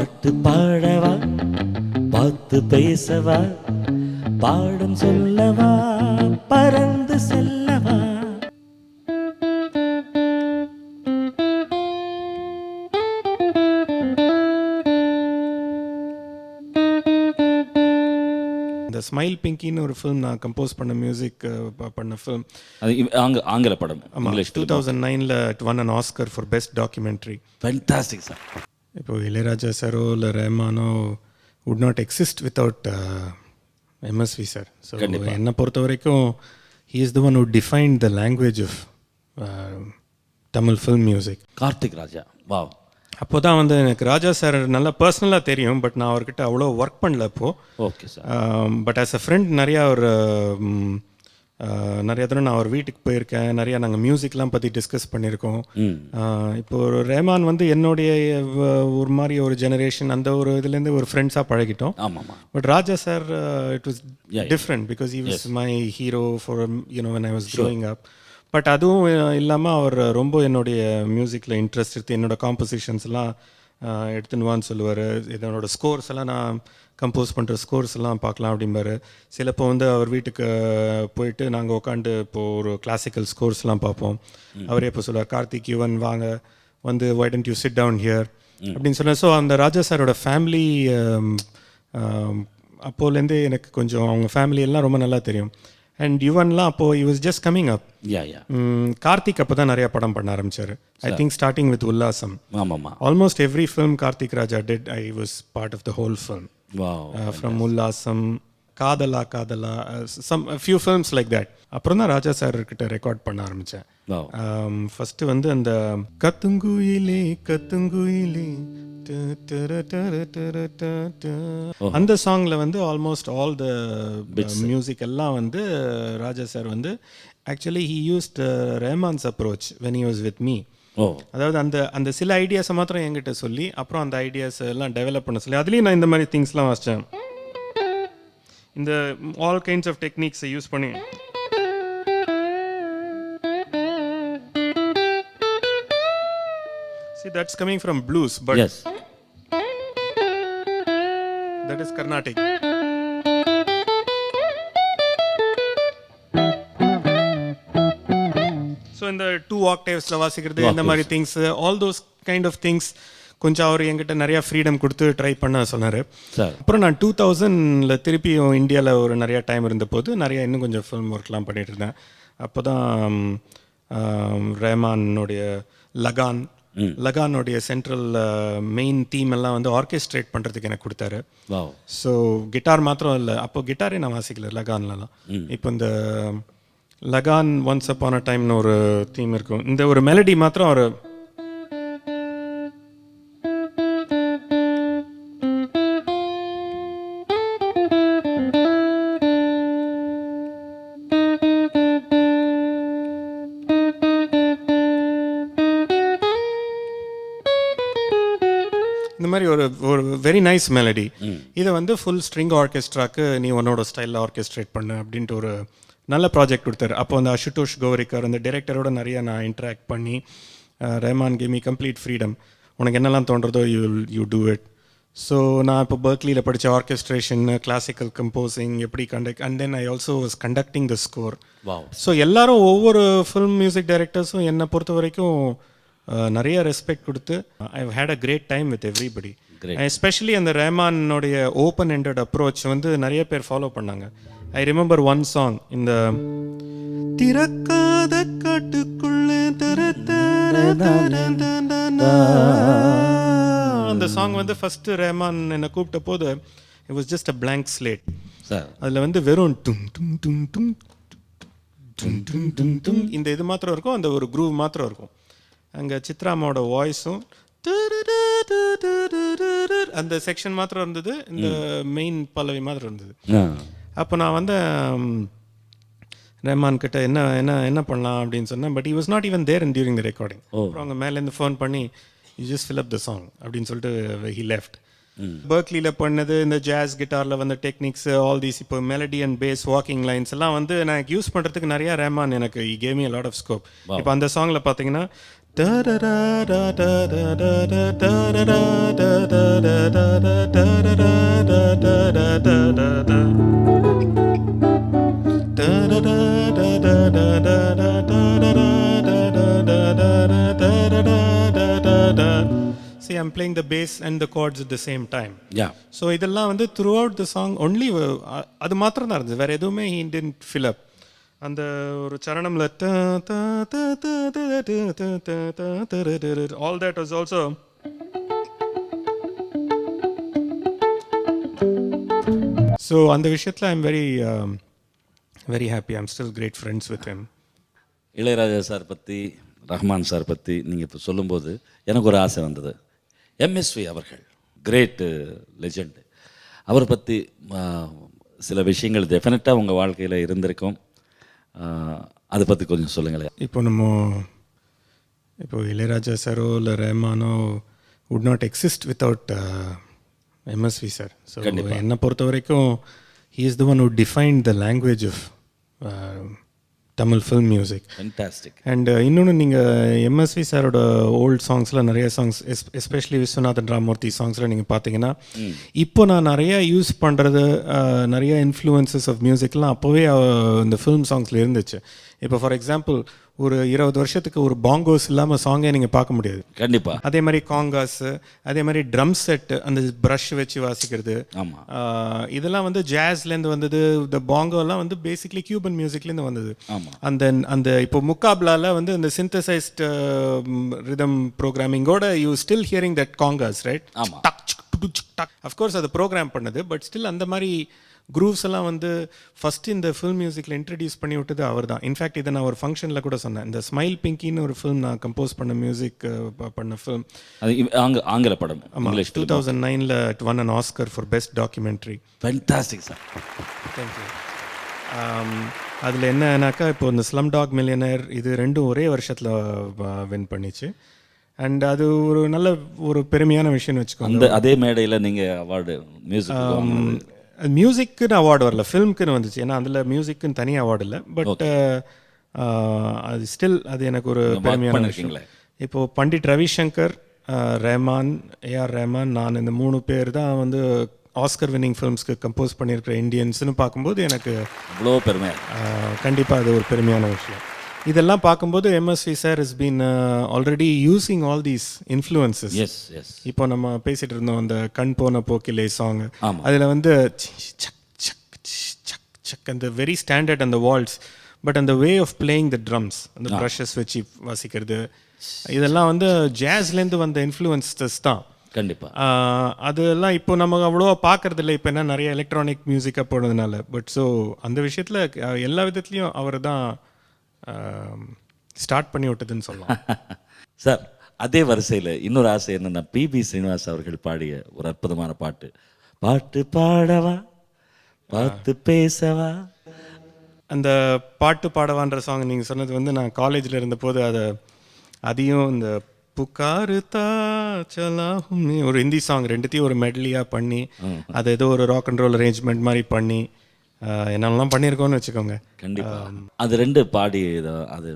பாட்டு பாடவா? பார்த்து பேசவா? பாடம் சொல்லவா? பறந்து செல்லவா? இந்த ஸ்மைல் பிங்கின்னு ஒரு ஃபிலிம் நான் கம்போஸ் பண்ண மியூசிக் பண்ண ஃபிலிம் அது இவ்- ஆங்க ஆங்கில படம் ஆமாம் இங்கிலீஷ் டூ தௌசண்ட் நைனில் it won an Oscar for best documentary fantastic sir இப்போ இளையராஜா சாரோ இல்லை ரஹ்மானோ would not exist without MSV sir so என்னை பொறுத்த வரைக்கும் he is the one who define the language of Tamil film music Karthik Raja. Wow அப்போ தான் வந்து எனக்கு ராஜா சார் நல்லா பர்சனலாக தெரியும் பட் நான் அவர்கிட்ட அவ்வளோ ஒர்க் பண்ணல அப்போது okay sir but as a friend நிறையா ஒரு ஆஹ், நிறைய தடவை நான் அவர் வீட்டுக்கு போயிருக்கேன். நிறையா நாங்கள் மியூசிக்லாம் பற்றி டிஸ்கஸ் பண்ணியிருக்கோம். இப்போ ஒரு ரேமான் வந்து என்னுடைய ஒரு மாதிரி ஒரு ஜெனரேஷன் அந்த ஒரு இதுலேருந்து ஒரு ஃப்ரெண்ட்ஸாக பழகிட்டோம். ஆமாம். But Raja sir it was different because he was my hero for you know when I was growing up but அதுவும் இல்லாமல் அவர் ரொம்ப என்னுடைய மியூசிக்கில் இன்ட்ரெஸ்ட் எடுத்து என்னோட காம்போசிஷன்ஸ் எல்லாம் அஹ், எடுத்துன்னு வான்னு சொல்லுவார். இதனோட ஸ்கோர்ஸ் எல்லாம் நான் கம்போஸ் பண்ணுற ஸ்கோர்ஸ் எல்லாம் பார்க்கலாம் அப்படிம்பாரு. சிலப்போ வந்து அவர் வீட்டுக்கு போயிட்டு நாங்கள் உட்காந்து இப்போ ஒரு கிளாசிக்கல் ஸ்கோர்ஸ்லாம் பார்ப்போம். அவரே இப்போ சொல்லுவார் கார்த்திக் யுவன் வாங்க. வந்து why don't you sit down here அப்படின்னு சொன்னார் ஸோ அந்த ராஜா சாரோட ஃபேமிலி அப்போலேருந்தே எனக்கு கொஞ்சம் அவங்க ஃபேமிலி எல்லாம் ரொம்ப நல்லா தெரியும். அண்ட் யுவன்லாம் அப்போது he was just coming up yeah yeah Karthik அப்போ தான் நிறைய படம் பண்ண ஆரம்பிச்சாரு. I think starting with Ullasam ஆமாம்மா almost every film Karthik Raja did I was part of the whole film from Ullasam Kadhala Kadhala some few films like that அப்புறம் தான் ராஜா sir கிட்ட ரெக்கார்ட் பண்ண ஆரம்பித்தேன் வாவ் ஃபர்ஸ்ட் வந்து அந்த கத்துங்குயிலே கத்துங்குயிலே. அந்த சாங்ல வந்து ஆல்மோஸ்ட் ஆல் த மியூசிக் எல்லாம் வந்து ராஜா சார் வந்து actually he used Rahman's approach when he was with me அதாவது அந்த அந்த சில ஐடியாஸை மாத்திரம் என்கிட்ட சொல்லி அப்புறம் அந்த ஐடியாஸ் எல்லாம் டெவலப் பண்ண சொல்லி அதுலேயும் நான் இந்த மாதிரி திங்ஸ்லாம் வாசித்தேன் இந்த ஆல் கைண்ட்ஸ் ஆஃப் டெக்னிக்ஸை யூஸ் பண்ணி See, that's coming from blues, but yes. that is Carnatic. So in the two octaves, la vasikiradu, in the mari things, uh, all those kind of things கொஞ்சம் அவர் என்கிட்ட நிறைய freedom கொடுத்து try பண்ண சொன்னார். அப்புறம் நான் டூ தௌசண்டில் திருப்பியும் இந்தியாவில் ஒரு நிறைய டைம் இருந்தபோது நிறைய இன்னும் கொஞ்சம் ஃபிலிம் ஒர்க்லாம் பண்ணிட்டு இருந்தேன். அப்போ தான் ரஹ்மானுடைய லகான் லகானுடைய சென்ட்ரல் மெயின் தீம் எல்லாம் வந்து ஆர்கெஸ்ட்ரேட் பண்ணுறதுக்கு எனக்கு கொடுத்தாரு. ஸோ கிட்டார் மாத்திரம் இல்லை. அப்போ கிட்டாரே நான் வாசிக்கல லகான்லலாம். இப்போ இந்த லகான் ஒன்ஸ் அப்பான் அ டைம்னு ஒரு தீம் இருக்கும். இந்த ஒரு மெலடி மாத்திரம் ஒரு வெரி நைஸ் மெலடி இதை வந்து ஃபுல் ஸ்ட்ரிங் ஆர்கெஸ்ட்ராக்கு நீ உன்னோட ஸ்டைலில் ஆர்கெஸ்ட்ரேட் பண்ணு அப்படின்ட்டு ஒரு நல்ல ப்ராஜெக்ட் கொடுத்தாரு. அப்போ அந்த அசுதோஷ் கௌரிக்கர் அந்த டைரக்டரோட நிறைய நான் இன்ட்ராக்ட் பண்ணி ரஹ்மான் கேமி கம்ப்ளீட் ஃப்ரீடம் உனக்கு என்னெல்லாம் தோன்றதோ you you do it so நான் இப்போ பர்க்லியில் படித்த ஆர்கெஸ்ட்ரேஷன் கிளாசிக்கல் கம்போசிங் எப்படி conduct and then I also was conducting the score so எல்லாரும் ஒவ்வொரு ஃபிலிம் மியூசிக் டைரக்டர்ஸும் என்னை பொறுத்த வரைக்கும் நிறைய ரெஸ்பெக்ட் கொடுத்து I had a great time with everybody especially அந்த ரஹ்மானோடைய ஓப்பன் எண்டட் அப்ரோச் வந்து நிறைய பேர் ஃபாலோ பண்ணாங்க ஐ ரிமெம்பர் ஒன் சாங் இந்த திறக்காத காட்டுக்குள்ள தர அந்த சாங் வந்து ஃபர்ஸ்ட் ரஹ்மான் என்னை கூப்பிட்ட போது it was just a slate sir அதில் வந்து வெறும் டும் டும் டும் டும் டும் டும் டும் டும் இந்த இது மாத்திரம் இருக்கும் அந்த ஒரு குரூவ் மாத்திரம் இருக்கும் அங்கே சித்ராமாவோட வாய்ஸும் அந்த செக்ஷன் மாத்திரம் இருந்தது இந்த மெயின் பல்லவி மாதிரி இருந்தது அப்போ நான் வந்து ம், ரஹ்மான் கிட்ட என்ன என்ன என்ன பண்ணலாம் அப்படின்னு சொன்னேன் but he was not even there in during the recording அப்புறம் அவங்க மேலேருந்து ஃபோன் பண்ணி you just fill up the song அப்படின்னு சொல்லிட்டு ஹி லெஃப்ட் பர்க்லியில் பண்ணது இந்த ஜாஸ் கிட்டாரில் வந்த டெக்னிக்ஸ் ஆல் தீஸ் இப்போ melody and bass walking lines எல்லாம் வந்து நான் யூஸ் பண்ணுறதுக்கு நிறைய ரேமான் எனக்கு கேமிங் லாட் ஆஃப் ஸ்கோப் இப்போ அந்த சாங்கில் பார்த்தீங்கன்னா See, I'm playing the bass and the chords at the same time. Yeah so இதெல்லாம் வந்து throughout the song only அது மாத்திரம் தான் இருந்தது. வேற எதுவுமே ஹீ டென்ட் ஃபில் அப் அந்த ஒரு சரணம்ல all that was also so அந்த விஷயத்தில் I am very very happy I'm still great friends with him Ilaiyaraaja sir பற்றி ரஹ்மான் சார் பற்றி நீங்கள் இப்போ சொல்லும்போது எனக்கு ஒரு ஆசை வந்தது எம்எஸ்வி அவர்கள் கிரேட்டு லெஜெண்டு அவரை பற்றி சில விஷயங்கள் டெஃபினட்டாக உங்கள் வாழ்க்கையில் இருந்திருக்கும் அதை பற்றி கொஞ்சம் சொல்லுங்களேன். இப்போ நம்ம இப்போ இளையராஜா சாரோ இல்லை ரஹ்மானோ would not exist without MSV sir so என்னை பொறுத்த வரைக்கும் he is the one who defined the language of Tamil film music fantastic and இன்னொன்று நீங்கள் எம்எஸ்வி சாரோட ஓல்ட் சாங்ஸில் நிறைய songs S especially Viswanathan Ramurthy சாங்ஸில் நீங்கள் பார்த்தீங்கன்னா இப்போ நான் நிறைய யூஸ் பண்ணுறது நிறைய இன்ஃப்ளூயன்சஸ் ஆஃப் மியூசிக்லாம் அப்போவே இந்த ஃபில்ம் சாங்ஸில் இருந்துச்சு. இப்போ ஃபார் எக்ஸாம்பிள் ஒரு இருபது வருஷத்துக்கு ஒரு பாங்கோஸ் இல்லாமல் சாங்கே நீங்கள் பார்க்க முடியாது. கண்டிப்பாக அதே மாதிரி காங்காஸ் அதே மாதிரி ட்ரம் செட் அந்த ப்ரஷ் வச்சு வாசிக்கிறது. ஆமாம் இதெல்லாம் வந்து ஜாஸ்லேருந்து வந்தது. இந்த பாங்கோலாம் வந்து பேசிக்லி கியூபன் மியூசிக்லேருந்து வந்தது. ஆமாம் அந்த அந்த இப்போ முக்காப்லால வந்து இந்த synthesized rhythm ப்ரோக்ராமிங்கோட you still hearing that congas right ஆமா. டக் சிக் டுடு சிக் டக் அஃப்கோர்ஸ் அது ப்ரோக்ராம் பண்ணது பட் ஸ்டில் அந்த மாதிரி குரூவ்ஸ் எல்லாம் வந்து ஃபர்ஸ்ட் இந்த ஃபில்ம் மியூசிக்கில் இன்ட்ரடியூஸ் பண்ணி விட்டது அவர் தான் இன்ஃபேக்ட் இதை நான் ஒரு ஃபங்க்ஷனில் கூட சொன்னேன். இந்த ஸ்மைல் பிங்கின்னு ஒரு ஃபில்ம் நான் கம்போஸ் பண்ண மியூசிக் பண்ண ஃபில்ம் அது ஆங்கில படம் இங்கிலீஷ் டூ தௌசண்ட் நைனில் it won an Oscar for best documentary fantastic sir thank you அதில் என்னன்னாக்கா இப்போ இந்த ஸ்லம் டாக் மில்லியனர் இது ரெண்டும் ஒரே வருஷத்தில் வின் பண்ணிச்சு. அண்ட் அது ஒரு நல்ல ஒரு பெருமையான விஷயம்னு வச்சுக்கோங்க. அந்த அதே மேடையில் நீங்கள் அவார்டு மியூசிக் மியூசிக்குன்னு அவார்டு வரல. ஃபில்முக்குன்னு வந்துச்சு. ஏன்னா அதில் மியூசிக்குன்னு தனி அவார்டு இல்லை. பட் அது ஸ்டில் அது எனக்கு ஒரு பெருமையான விஷயம். பண்ணிருக்கீங்களே? இப்போ பண்டிட் ரவிசங்கர் அஹ், ரஹ்மான் ஏஆர் ரஹ்மான் நான் இந்த மூணு பேர் தான் வந்து ஆஸ்கர் வின்னிங் ஃபிலிம்ஸ்க்கு கம்போஸ் பண்ணியிருக்கிற இந்தியன்ஸ்னு பார்க்கும்போது எனக்கு அவ்வளோ பெருமையாக கண்டிப்பாக அது ஒரு பெருமையான விஷயம். இதெல்லாம் பார்க்கும்போது MSV sir is been already using all these influences S S இப்போ நம்ம பேசிட்டு இருந்தோம் அந்த கண் போன போக்கிலே சாங். அதில் வந்து சக் சக் சக் சக் அந்த வெரி ஸ்டாண்டர்ட் அந்த வால்ஸ் பட் அந்த way of playing the drums அந்த ப்ரஷஸ் வச்சு வாசிக்கிறது இதெல்லாம் வந்து ஜாஸ்லேருந்து வந்த இன்ஃப்ளூயன்சஸ் தான். கண்டிப்பாக அதெல்லாம் இப்போ நம்ம அவ்வளோவா பார்க்கறது இல்லை இப்போ என்ன நிறைய எலக்ட்ரானிக் மியூசிக்காக போனதுனால. பட் ஸோ அந்த விஷயத்தில் எல்லா விதத்துலேயும் அவர் தான் ஸ்டார்ட் பண்ணி விட்டதுன்னு சொல்லலாம். சார் அதே வரிசையில் இன்னொரு ஆசை என்னன்னா பிபி ஸ்ரீனிவாஸ் அவர்கள் பாடிய ஒரு அற்புதமான பாட்டு. பாட்டு பாடவா? பார்த்து பேசவா? அந்த பாட்டு பாடவான்ற சாங் நீங்கள் சொன்னது வந்து நான் காலேஜில் இருந்தபோது அதை அதையும் இந்த புகாரு தா சலாஹும் நீ ஒரு ஹிந்தி சாங் ரெண்டுத்தையும் ஒரு மெட்லியாக பண்ணி அதை ஏதோ ஒரு ராக் அண்ட் ரோல் அரேஞ்ச்மெண்ட் மாதிரி பண்ணி என்னெல்லாம் பண்ணியிருக்கோம்னு வச்சுக்கோங்க. கண்டிப்பாக அது ரெண்டு பாடி அது.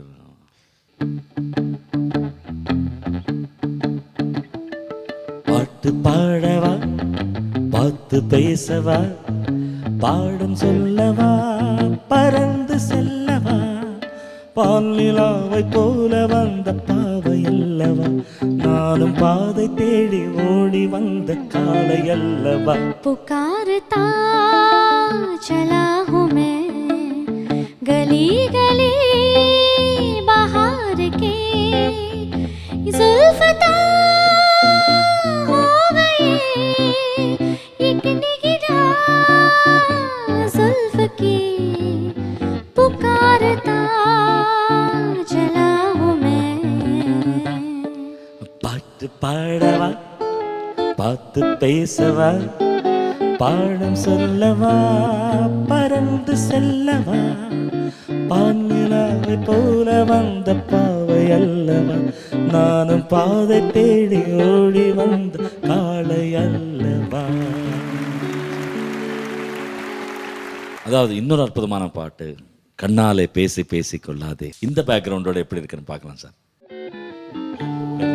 பாட்டு பாடவா? பார்த்து பேசவா? பாடும் சொல்லவா? பறந்து செல்லவா? பாலிலாவை போல வந்த பாவை அல்லவா? நானும் பாதை தேடி ஓடி வந்த காலை அல்லவா? புகாரு चला हूँ मैं। गली गली बाहर के जुल्फता हो गए। एक निगरा जुल्फ की पुकारता चला हूँ मैं। बात पड़वा पत पेशवा பாடம் சொல்லவா பறந்து செல்லவா? பான்னிலாவை போல வந்த பாவை அல்லவா? நானும் பாதை தேடி ஓடி வந்த காளை அல்லவா? அதாவது இன்னொரு அற்புதமான பாட்டு கண்ணாலே பேசி பேசி கொள்ளாதே. இந்த பேக்ரவுண்டோட எப்படி இருக்குன்னு பார்க்கலாம் சார்.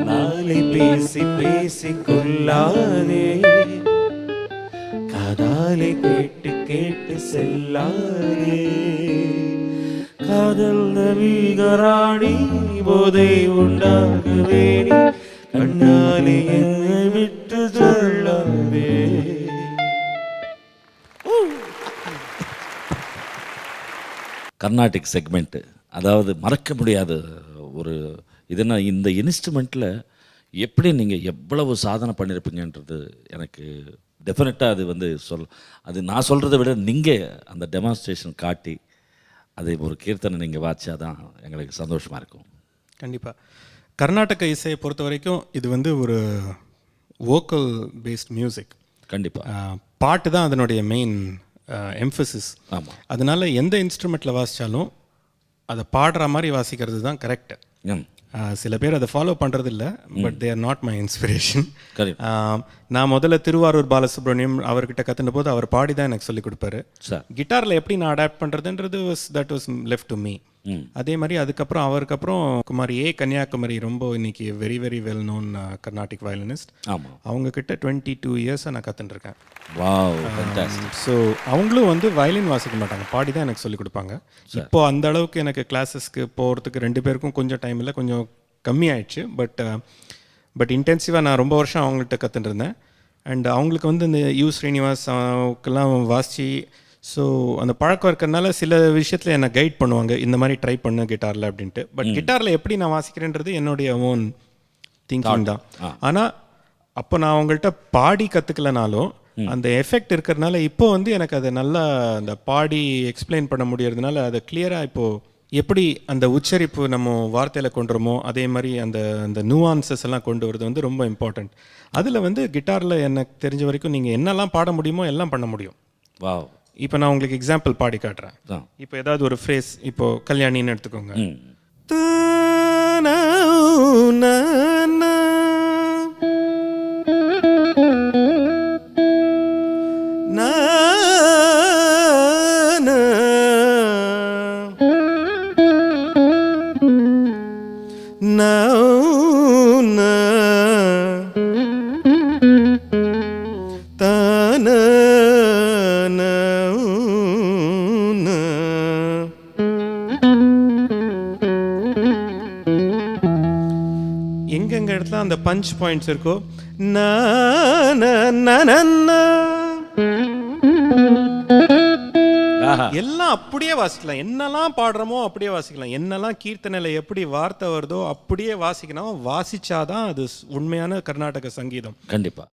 நாளை பேசி பேசி கொள்ளாதே. காதாலே கேட்டு கேட்டு செல்லாதே. காதல் நவீகராணி போதை உண்டாகவே நீ கண்ணாலே என்னை விட்டு சொல்லாதே கர்நாடிக் செக்மெண்ட்டு அதாவது மறக்க முடியாத ஒரு இதுனா இந்த இன்ஸ்ட்ருமெண்ட்டில் எப்படி நீங்கள் எவ்வளவு சாதனை பண்ணியிருப்பீங்கன்றது எனக்கு டெஃபினட்டாக அது வந்து சொல் அது நான் சொல்கிறத விட நீங்கள் அந்த டெமான்ஸ்ட்ரேஷன் காட்டி அதை ஒரு கீர்த்தனை நீங்கள் வாச்சா தான் எங்களுக்கு சந்தோஷமாக இருக்கும். கண்டிப்பாக கர்நாடக இசையை பொறுத்த வரைக்கும் இது வந்து ஒரு வோக்கல் பேஸ்ட் மியூசிக் கண்டிப்பாக பாட்டு தான் அதனுடைய மெயின் எம்ஃபசிஸ் ஆமாம் அதனால எந்த இன்ஸ்ட்ருமெண்ட்டில் வாசித்தாலும் அதை பாடுற மாதிரி வாசிக்கிறது தான் கரெக்ட் ம். சில பேர் அதை ஃபாலோ பண்ணுறது இல்லை but they are not my inspiration. நான் முதல்ல திருவாரூர் பாலசுப்ரமணியம் அவர்கிட்ட கற்றுன போது அவர் பாடி தான் எனக்கு சொல்லிக் கொடுப்பாரு கிட்டாரில் எப்படி நான் அடாப்ட் பண்ணுறதுன்றது was that was left to me. அதே மாதிரி அதுக்கப்புறம் அவருக்கு அப்புறம் குமாரி ஏ. கன்னியாகுமரி ரொம்ப இன்னைக்கு very very well known Carnatic violinist ஆமாம் அவங்க கிட்ட டுவெண்ட்டி டூ இயர்ஸாக நான் கற்றுட்டுருக்கேன் ஸோ அவங்களும் வந்து வயலின் வாசிக்க மாட்டாங்க. பாடி தான் எனக்கு சொல்லிக் கொடுப்பாங்க. இப்போ அந்த அளவுக்கு எனக்கு கிளாஸஸ்க்கு போகிறதுக்கு ரெண்டு பேருக்கும் கொஞ்சம் டைம் இல்லை கொஞ்சம் கம்மி ஆயிடுச்சு பட் பட் இன்டென்சிவாக நான் ரொம்ப வருஷம் அவங்கள்ட்ட கற்றுட்டு இருந்தேன் அண்ட் அவங்களுக்கு வந்து இந்த யூ ஸ்ரீனிவாஸ் அவருக்கெல்லாம் வாசித்து ஸோ அந்த பழக்கம் இருக்கிறதுனால சில விஷயத்தில் என்னை கைட் பண்ணுவாங்க. இந்த மாதிரி ட்ரை பண்ணு கிட்டாரில் அப்படின்ட்டு. பட் கிட்டாரில் எப்படி நான் வாசிக்கிறேன்றது என்னுடைய ஓன் திங்கிங் தான். ஆனால் அப்போ நான் அவங்கள்ட்ட பாடி கற்றுக்கலனாலும் அந்த எஃபெக்ட் இருக்கிறதுனால இப்போ வந்து எனக்கு அதை நல்லா அந்த பாடி எக்ஸ்பிளைன் பண்ண முடியறதுனால அதை கிளியராக இப்போது எப்படி அந்த உச்சரிப்பு நம்ம வார்த்தையில் கொண்டுறோமோ அதே மாதிரி அந்த அந்த நியூவான்சஸ் எல்லாம் கொண்டு வரது வந்து ரொம்ப இம்பார்ட்டண்ட் அதில் வந்து கிட்டாரில் எனக்கு தெரிஞ்ச வரைக்கும் நீங்கள் என்னெல்லாம் பாட முடியுமோ எல்லாம் பண்ண முடியும். வாவ் இப்போ நான் உங்களுக்கு எக்ஸாம்பிள் பாடி காட்டுறேன். இப்போ ஏதாவது ஒரு ஃப்ரேஸ் இப்போ கல்யாணின்னு எடுத்துக்கோங்க. எங்கெங்க இடத்துல அந்த பஞ்ச் பாயிண்ட்ஸ் இருக்கோ? எல்லாம் அப்படியே வாசிக்கலாம். என்னெல்லாம் பாடுறோமோ அப்படியே வாசிக்கலாம். என்னெல்லாம் கீர்த்தனையில் எப்படி வார்த்தை வருதோ அப்படியே வாசிக்கணும் வாசிச்சாதான் அது உண்மையான கர்நாடக சங்கீதம். கண்டிப்பாக